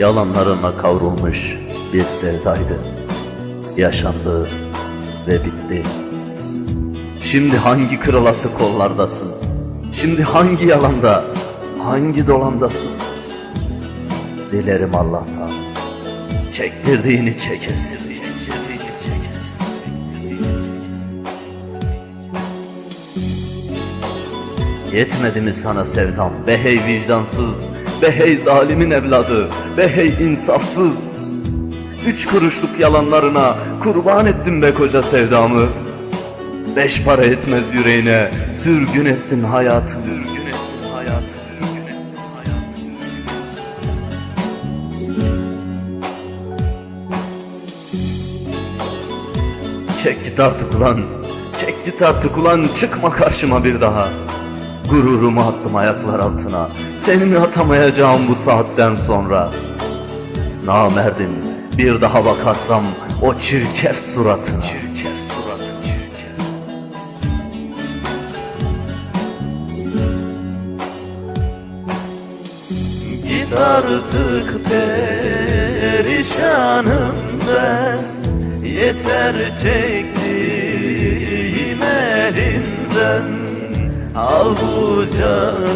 yalanlarına kavrulmuş bir sevdaydı. Yaşandı ve bitti. Şimdi hangi kırılası kollardasın? Şimdi hangi yalanda, hangi dolandasın? Dilerim Allah'tan. Çektirdiğini çekesin. Yetmedi mi sana sevdam be hey vicdansız Be hey zalimin evladı Be hey insafsız. Üç kuruşluk yalanlarına Kurban ettim be koca sevdamı. Beş para etmez yüreğine Sürgün ettin hayatı Sürgün ettin hayatı Sürgün ettin hayatı Çek git artık ulan Çek git artık ulan Çıkma karşıma bir daha Gururumu attım ayaklar altına. Seni mi atamayacağım bu saatten sonra. Namerdim bir daha bakarsam O Çirkef suratına. Çirkef Git artık perişanım ben Yeter çektiğim elinden Avucanı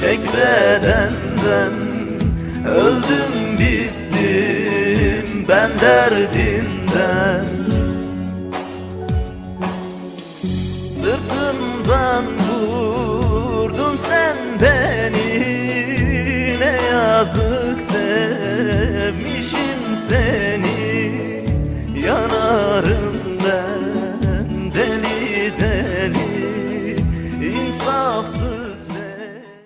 çek bedenden Öldüm bittim ben derdinden. Sırtımdan vurdun sen beni. Ne yazık sevmişim seni.